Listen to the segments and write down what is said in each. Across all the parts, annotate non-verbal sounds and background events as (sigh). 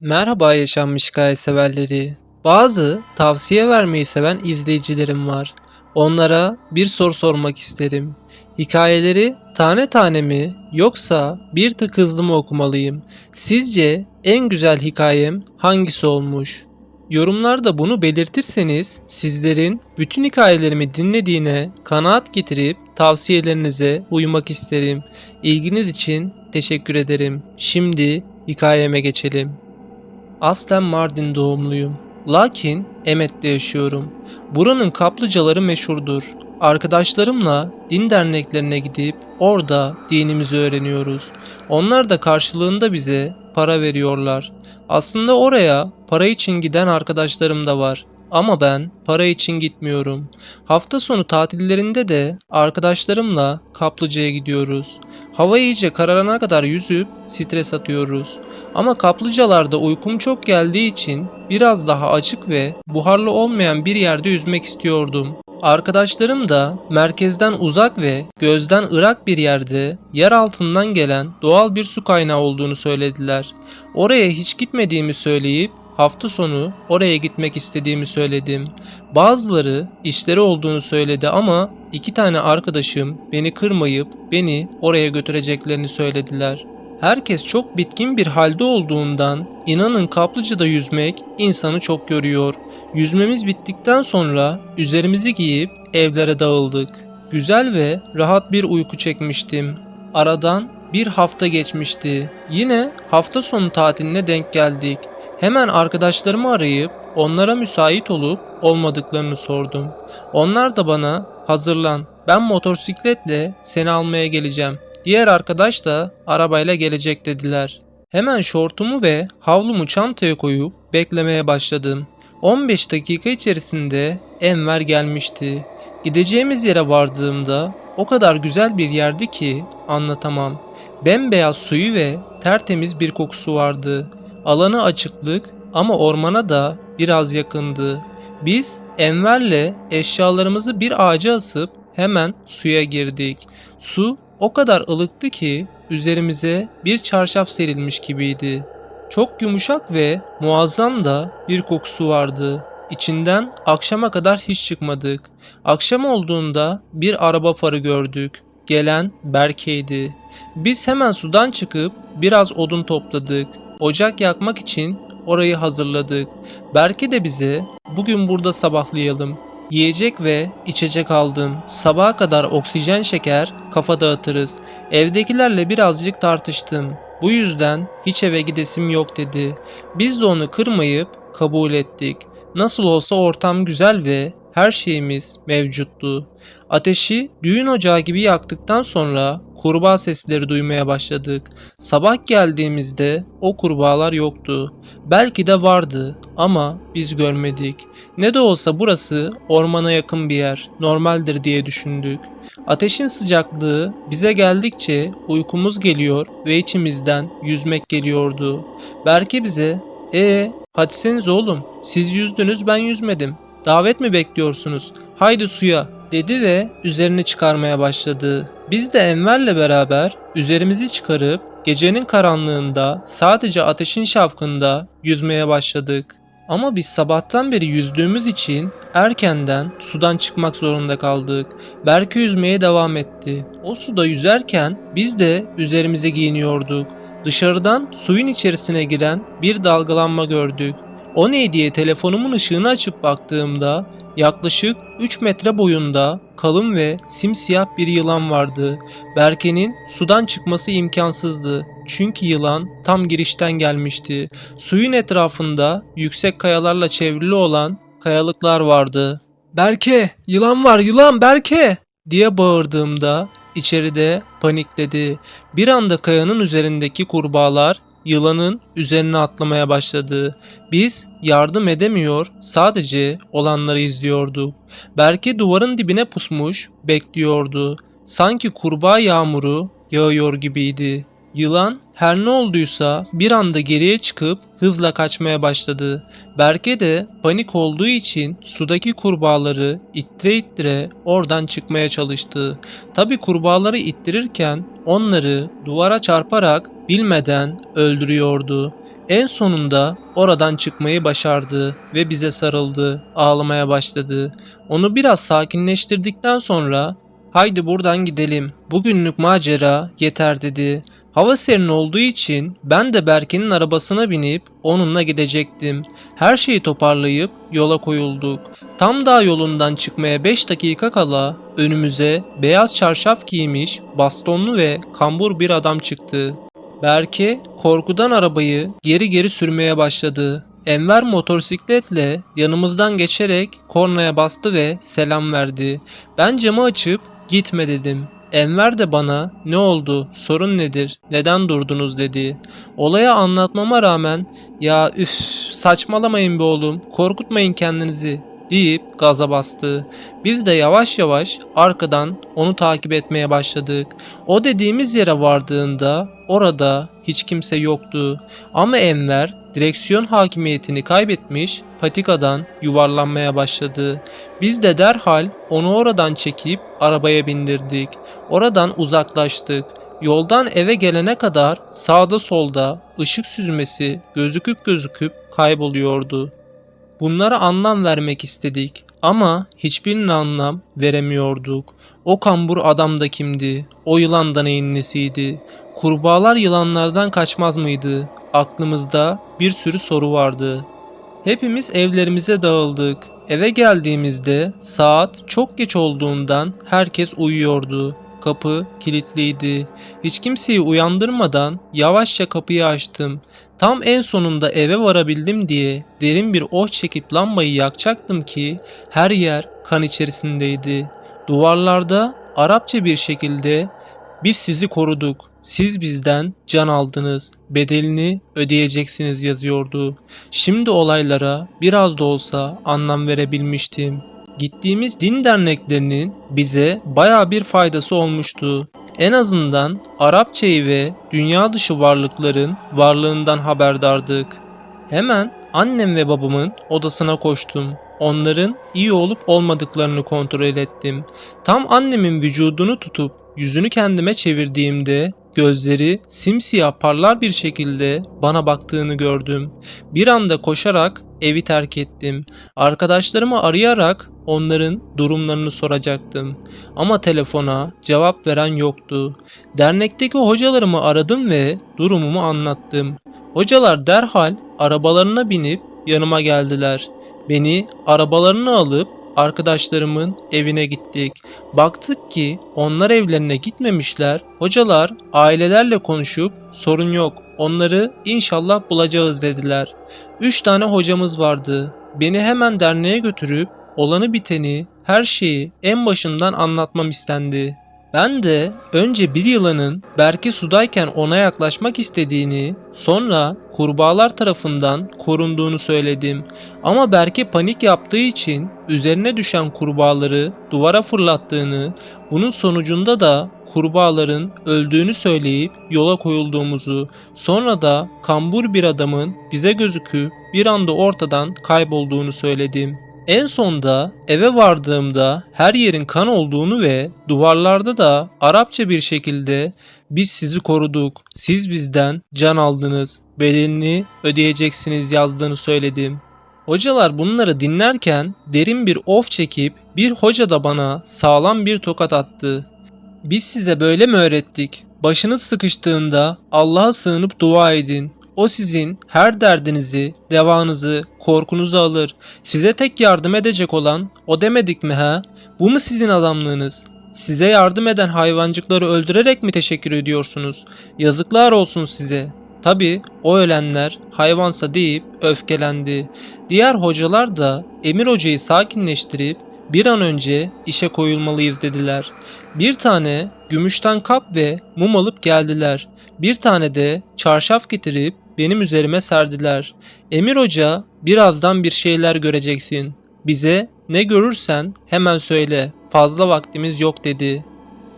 Merhaba yaşanmış hikaye severleri. Bazı tavsiye vermeyi seven izleyicilerim var. Onlara bir soru sormak isterim. Hikayeleri tane tane mi yoksa bir tık hızlı mı okumalıyım? Sizce en güzel hikayem hangisi olmuş? Yorumlarda bunu belirtirseniz sizlerin bütün hikayelerimi dinlediğine kanaat getirip tavsiyelerinize uymak isterim. İlginiz için teşekkür ederim. Şimdi hikayeme geçelim. Aslen Mardin doğumluyum. Lakin Emet'te yaşıyorum. Buranın kaplıcaları meşhurdur. Arkadaşlarımla din derneklerine gidip orada dinimizi öğreniyoruz. Onlar da karşılığında bize para veriyorlar. Aslında oraya para için giden arkadaşlarım da var. Ama ben para için gitmiyorum. Hafta sonu tatillerinde de arkadaşlarımla kaplıcaya gidiyoruz. Hava iyice kararana kadar yüzüp stres atıyoruz. Ama kaplıcalarda uykum çok geldiği için biraz daha açık ve buharlı olmayan bir yerde yüzmek istiyordum. Arkadaşlarım da merkezden uzak ve gözden ırak bir yerde yer altından gelen doğal bir su kaynağı olduğunu söylediler. Oraya hiç gitmediğimi söyleyip hafta sonu oraya gitmek istediğimi söyledim. Bazıları işleri olduğunu söyledi ama iki tane arkadaşım beni kırmayıp beni oraya götüreceklerini söylediler. Herkes çok bitkin bir halde olduğundan inanın kaplıcada yüzmek insanı çok yoruyor. Yüzmemiz bittikten sonra üzerimizi giyip evlere dağıldık. Güzel ve rahat bir uyku çekmiştim. Aradan bir hafta geçmişti. Yine hafta sonu tatiline denk geldik. Hemen arkadaşlarımı arayıp onlara müsait olup olmadıklarını sordum. Onlar da bana hazırlan ben motosikletle seni almaya geleceğim. Diğer arkadaş da arabayla gelecek dediler. Hemen şortumu ve havlumu çantaya koyup beklemeye başladım. 15 dakika içerisinde Enver gelmişti. Gideceğimiz yere vardığımda o kadar güzel bir yerdi ki anlatamam. Bembeyaz suyu ve tertemiz bir kokusu vardı. Alanı açıklık ama ormana da biraz yakındı. Biz Enver'le eşyalarımızı bir ağaca asıp hemen suya girdik. Su o kadar ılıktı ki üzerimize bir çarşaf serilmiş gibiydi. Çok yumuşak ve muazzam da bir kokusu vardı. İçinden akşama kadar hiç çıkmadık. Akşam olduğunda bir araba farı gördük. Gelen Berke'ydi. Biz hemen sudan çıkıp biraz odun topladık. Ocak yakmak için orayı hazırladık. Berke de bize bugün burada sabahlayalım. Yiyecek ve içecek aldım. Sabaha kadar oksijen şeker, kafa dağıtırız. Evdekilerle birazcık tartıştım. Bu yüzden hiç eve gidesim yok dedi. Biz de onu kırmayıp kabul ettik. Nasıl olsa ortam güzel ve her şeyimiz mevcuttu. Ateşi düğün ocağı gibi yaktıktan sonra kurbağa sesleri duymaya başladık. Sabah geldiğimizde o kurbağalar yoktu. Belki de vardı ama biz görmedik. Ne de olsa burası ormana yakın bir yer, normaldir diye düşündük. Ateşin sıcaklığı bize geldikçe uykumuz geliyor ve içimizden yüzmek geliyordu. Berke bize, ee hadi oğlum, siz yüzdünüz ben yüzmedim. Davet mi bekliyorsunuz? Haydi suya dedi ve üzerini çıkarmaya başladı. Biz de Enver'le beraber üzerimizi çıkarıp gecenin karanlığında sadece ateşin şafkında yüzmeye başladık. Ama biz sabahtan beri yüzdüğümüz için erkenden sudan çıkmak zorunda kaldık. Berke yüzmeye devam etti. O suda yüzerken biz de üzerimize giyiniyorduk. Dışarıdan suyun içerisine giren bir dalgalanma gördük. O ne diye telefonumun ışığını açıp baktığımda yaklaşık 3 metre boyunda kalın ve simsiyah bir yılan vardı. Berke'nin sudan çıkması imkansızdı. Çünkü yılan tam girişten gelmişti. Suyun etrafında yüksek kayalarla çevrili olan kayalıklar vardı. Berke, yılan var, yılan Berke diye bağırdığımda içeride panikledi. Bir anda kayanın üzerindeki kurbağalar yılanın üzerine atlamaya başladı. Biz yardım edemiyor, sadece olanları izliyorduk. Berke duvarın dibine pusmuş, bekliyordu. Sanki kurbağa yağmuru yağıyor gibiydi. Yılan her ne olduysa bir anda geriye çıkıp hızla kaçmaya başladı. Berke de panik olduğu için sudaki kurbağaları ittire ittire oradan çıkmaya çalıştı. Tabi kurbağaları ittirirken onları duvara çarparak bilmeden öldürüyordu. en sonunda oradan çıkmayı başardı ve bize sarıldı, ağlamaya başladı. Onu biraz sakinleştirdikten sonra "Haydi buradan gidelim. Bugünlük macera yeter." dedi. Hava serin olduğu için ben de Berke'nin arabasına binip onunla gidecektim. Her şeyi toparlayıp yola koyulduk. Tam dağ yolundan çıkmaya 5 dakika kala önümüze beyaz çarşaf giymiş, bastonlu ve kambur bir adam çıktı. Berke korkudan arabayı geri geri sürmeye başladı. Enver motosikletle yanımızdan geçerek kornaya bastı ve selam verdi. Ben camı açıp gitme dedim. Enver de bana ne oldu, sorun nedir, neden durdunuz dedi. Olaya anlatmama rağmen ya üf saçmalamayın be oğlum, korkutmayın kendinizi deyip gaza bastı. Biz de yavaş yavaş arkadan onu takip etmeye başladık. O dediğimiz yere vardığında orada hiç kimse yoktu. Ama Enver direksiyon hakimiyetini kaybetmiş patikadan yuvarlanmaya başladı. Biz de derhal onu oradan çekip arabaya bindirdik. Oradan uzaklaştık. Yoldan eve gelene kadar sağda solda ışık süzmesi gözüküp gözüküp kayboluyordu. Bunlara anlam vermek istedik ama hiçbirine anlam veremiyorduk. O kambur adam da kimdi? O yılan da neyin nesiydi? Kurbağalar yılanlardan kaçmaz mıydı? Aklımızda bir sürü soru vardı. Hepimiz evlerimize dağıldık. Eve geldiğimizde saat çok geç olduğundan herkes uyuyordu. Kapı kilitliydi. Hiç kimseyi uyandırmadan yavaşça kapıyı açtım. Tam en sonunda eve varabildim diye derin bir oh çekip lambayı yakacaktım ki her yer kan içerisindeydi. Duvarlarda Arapça bir şekilde biz sizi koruduk. Siz bizden can aldınız. Bedelini ödeyeceksiniz yazıyordu. Şimdi olaylara biraz da olsa anlam verebilmiştim. Gittiğimiz din derneklerinin bize baya bir faydası olmuştu. En azından Arapçayı ve dünya dışı varlıkların varlığından haberdardık. Hemen annem ve babamın odasına koştum. Onların iyi olup olmadıklarını kontrol ettim. Tam annemin vücudunu tutup yüzünü kendime çevirdiğimde gözleri simsiyah parlar bir şekilde bana baktığını gördüm. Bir anda koşarak evi terk ettim. Arkadaşlarımı arayarak onların durumlarını soracaktım. Ama telefona cevap veren yoktu. Dernekteki hocalarımı aradım ve durumumu anlattım. Hocalar derhal arabalarına binip yanıma geldiler. Beni arabalarına alıp arkadaşlarımın evine gittik. Baktık ki onlar evlerine gitmemişler. Hocalar ailelerle konuşup sorun yok onları inşallah bulacağız dediler. Üç tane hocamız vardı. Beni hemen derneğe götürüp olanı biteni, her şeyi en başından anlatmam istendi. Ben de önce bir yılanın Berke sudayken ona yaklaşmak istediğini, sonra kurbağalar tarafından korunduğunu söyledim. Ama Berke panik yaptığı için üzerine düşen kurbağaları duvara fırlattığını, bunun sonucunda da kurbağaların öldüğünü söyleyip yola koyulduğumuzu, sonra da kambur bir adamın bize gözüküp bir anda ortadan kaybolduğunu söyledim. En sonda eve vardığımda her yerin kan olduğunu ve duvarlarda da Arapça bir şekilde biz sizi koruduk, siz bizden can aldınız, bedelini ödeyeceksiniz yazdığını söyledim. Hocalar bunları dinlerken derin bir of çekip bir hoca da bana sağlam bir tokat attı. Biz size böyle mi öğrettik? Başınız sıkıştığında Allah'a sığınıp dua edin. O sizin her derdinizi, devanızı, korkunuzu alır. Size tek yardım edecek olan o demedik mi ha? Bu mu sizin adamlığınız? Size yardım eden hayvancıkları öldürerek mi teşekkür ediyorsunuz? Yazıklar olsun size. Tabi o ölenler hayvansa deyip öfkelendi. Diğer hocalar da Emir hocayı sakinleştirip bir an önce işe koyulmalıyız dediler. Bir tane gümüşten kap ve mum alıp geldiler. Bir tane de çarşaf getirip benim üzerime serdiler. Emir Hoca birazdan bir şeyler göreceksin. Bize ne görürsen hemen söyle. Fazla vaktimiz yok dedi.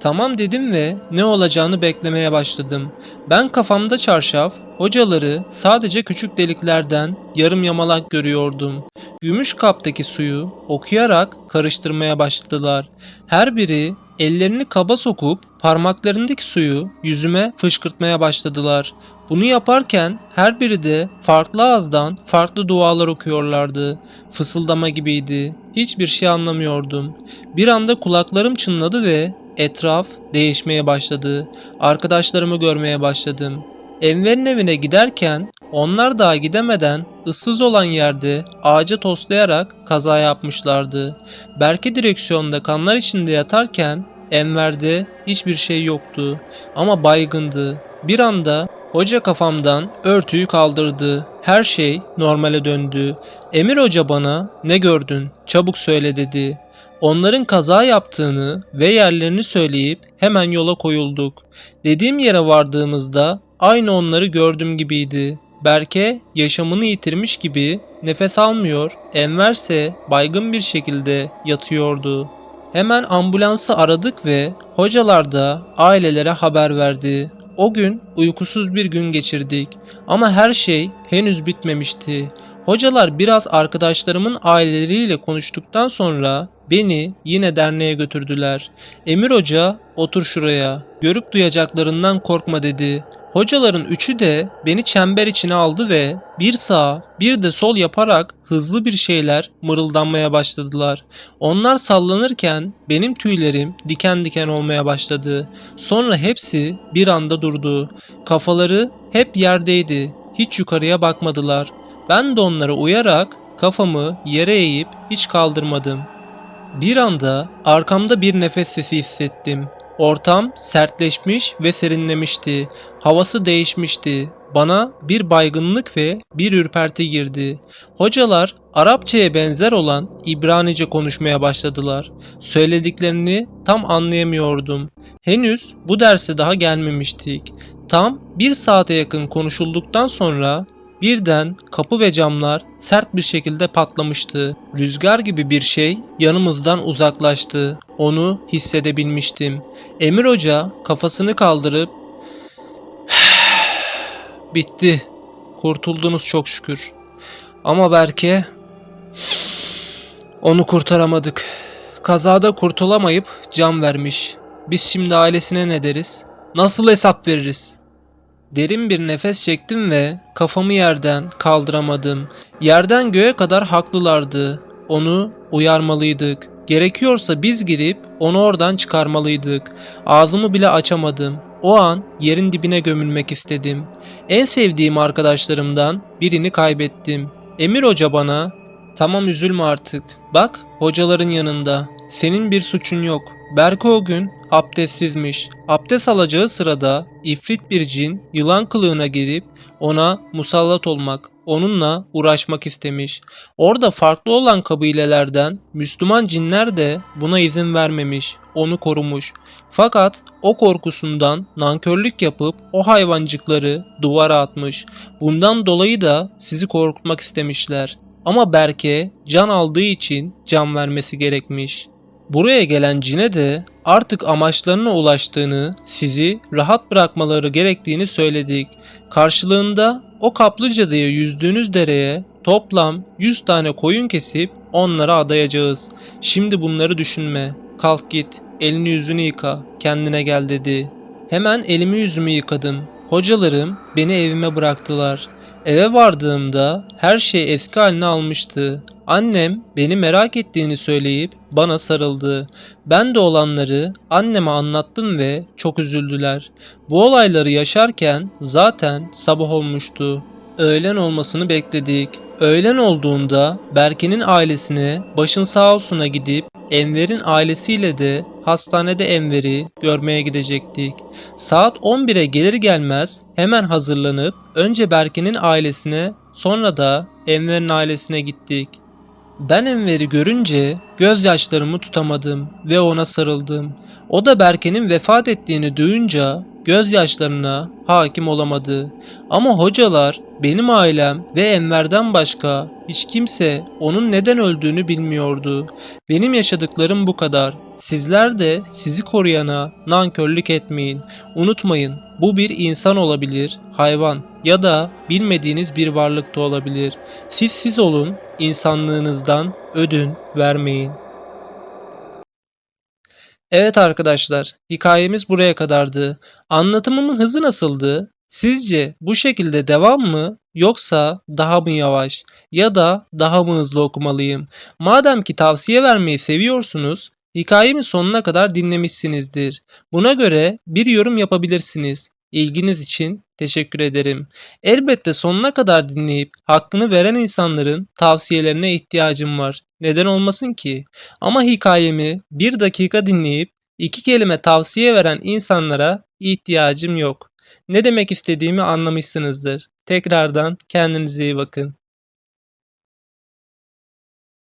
Tamam dedim ve ne olacağını beklemeye başladım. Ben kafamda çarşaf, hocaları sadece küçük deliklerden yarım yamalak görüyordum. Gümüş kaptaki suyu okuyarak karıştırmaya başladılar. Her biri ellerini kaba sokup parmaklarındaki suyu yüzüme fışkırtmaya başladılar. Bunu yaparken her biri de farklı ağızdan farklı dualar okuyorlardı. Fısıldama gibiydi. Hiçbir şey anlamıyordum. Bir anda kulaklarım çınladı ve etraf değişmeye başladı. Arkadaşlarımı görmeye başladım. Enver'in evine giderken onlar daha gidemeden ıssız olan yerde ağaca toslayarak kaza yapmışlardı. Berke direksiyonda kanlar içinde yatarken Enver'de hiçbir şey yoktu ama baygındı. Bir anda hoca kafamdan örtüyü kaldırdı. Her şey normale döndü. Emir hoca bana ne gördün çabuk söyle dedi. Onların kaza yaptığını ve yerlerini söyleyip hemen yola koyulduk. Dediğim yere vardığımızda aynı onları gördüm gibiydi. Berke yaşamını yitirmiş gibi nefes almıyor, Enver ise baygın bir şekilde yatıyordu. Hemen ambulansı aradık ve hocalar da ailelere haber verdi. O gün uykusuz bir gün geçirdik ama her şey henüz bitmemişti. Hocalar biraz arkadaşlarımın aileleriyle konuştuktan sonra beni yine derneğe götürdüler. Emir Hoca otur şuraya. Görüp duyacaklarından korkma dedi. Hocaların üçü de beni çember içine aldı ve bir sağ bir de sol yaparak hızlı bir şeyler mırıldanmaya başladılar. Onlar sallanırken benim tüylerim diken diken olmaya başladı. Sonra hepsi bir anda durdu. Kafaları hep yerdeydi. Hiç yukarıya bakmadılar. Ben de onlara uyarak kafamı yere eğip hiç kaldırmadım. Bir anda arkamda bir nefes sesi hissettim. Ortam sertleşmiş ve serinlemişti. Havası değişmişti. Bana bir baygınlık ve bir ürperti girdi. Hocalar Arapçaya benzer olan İbranice konuşmaya başladılar. Söylediklerini tam anlayamıyordum. Henüz bu derse daha gelmemiştik. Tam bir saate yakın konuşulduktan sonra birden kapı ve camlar sert bir şekilde patlamıştı. Rüzgar gibi bir şey yanımızdan uzaklaştı. Onu hissedebilmiştim. Emir Hoca kafasını kaldırıp (sighs) Bitti. Kurtuldunuz çok şükür. Ama Berke (sighs) onu kurtaramadık. Kazada kurtulamayıp can vermiş. Biz şimdi ailesine ne deriz? Nasıl hesap veririz? Derin bir nefes çektim ve kafamı yerden kaldıramadım. Yerden göğe kadar haklılardı. Onu uyarmalıydık. Gerekiyorsa biz girip onu oradan çıkarmalıydık. Ağzımı bile açamadım. O an yerin dibine gömülmek istedim. En sevdiğim arkadaşlarımdan birini kaybettim. Emir Hoca bana Tamam üzülme artık. Bak hocaların yanında. Senin bir suçun yok. Berke o gün abdestsizmiş. Abdest alacağı sırada ifrit bir cin yılan kılığına girip ona musallat olmak, onunla uğraşmak istemiş. Orada farklı olan kabilelerden Müslüman cinler de buna izin vermemiş, onu korumuş. Fakat o korkusundan nankörlük yapıp o hayvancıkları duvara atmış. Bundan dolayı da sizi korkutmak istemişler. Ama Berke can aldığı için can vermesi gerekmiş. Buraya gelen cine de artık amaçlarına ulaştığını, sizi rahat bırakmaları gerektiğini söyledik. Karşılığında o kaplıca diye yüzdüğünüz dereye toplam 100 tane koyun kesip onlara adayacağız. Şimdi bunları düşünme. Kalk git, elini yüzünü yıka, kendine gel dedi. Hemen elimi yüzümü yıkadım. Hocalarım beni evime bıraktılar. Eve vardığımda her şey eski haline almıştı. Annem beni merak ettiğini söyleyip bana sarıldı. Ben de olanları anneme anlattım ve çok üzüldüler. Bu olayları yaşarken zaten sabah olmuştu. Öğlen olmasını bekledik. Öğlen olduğunda Berke'nin ailesine başın sağ olsuna gidip Enver'in ailesiyle de hastanede Enver'i görmeye gidecektik. Saat 11'e gelir gelmez hemen hazırlanıp önce Berke'nin ailesine sonra da Enver'in ailesine gittik. Ben Enver'i görünce gözyaşlarımı tutamadım ve ona sarıldım. O da Berke'nin vefat ettiğini duyunca gözyaşlarına hakim olamadı. Ama hocalar, benim ailem ve Enver'den başka hiç kimse onun neden öldüğünü bilmiyordu. Benim yaşadıklarım bu kadar. Sizler de sizi koruyana nankörlük etmeyin. Unutmayın bu bir insan olabilir, hayvan ya da bilmediğiniz bir varlık da olabilir. Siz siz olun, insanlığınızdan ödün vermeyin. Evet arkadaşlar, hikayemiz buraya kadardı. Anlatımımın hızı nasıldı? Sizce bu şekilde devam mı yoksa daha mı yavaş ya da daha mı hızlı okumalıyım? Madem ki tavsiye vermeyi seviyorsunuz, hikayemi sonuna kadar dinlemişsinizdir. Buna göre bir yorum yapabilirsiniz. İlginiz için teşekkür ederim. Elbette sonuna kadar dinleyip hakkını veren insanların tavsiyelerine ihtiyacım var. Neden olmasın ki? Ama hikayemi bir dakika dinleyip iki kelime tavsiye veren insanlara ihtiyacım yok. Ne demek istediğimi anlamışsınızdır. Tekrardan kendinize iyi bakın.